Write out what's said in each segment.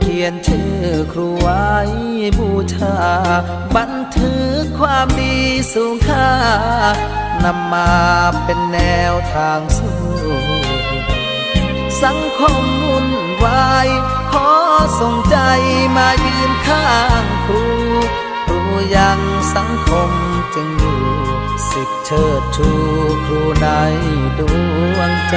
เขียนชื่อครูไว้บูชา บันทึกความดีสูงค่านำมาเป็นแนวทางสู้สังคมวุ่นวายขอส่งใจมายืนข้างครูครูยังสังคมจึงอยู่สิทธิเชิดชูครูในดวงใจ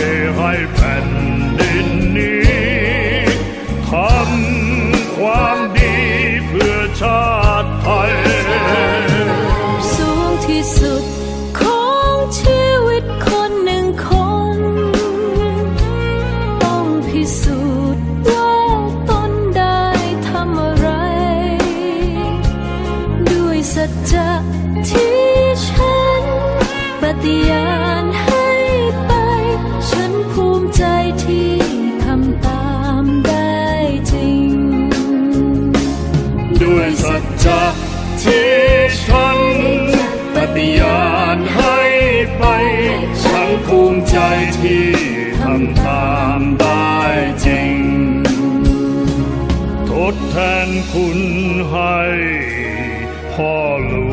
I. ที่ทำตามได้จริง ทดแทนคุณให้พ่อลู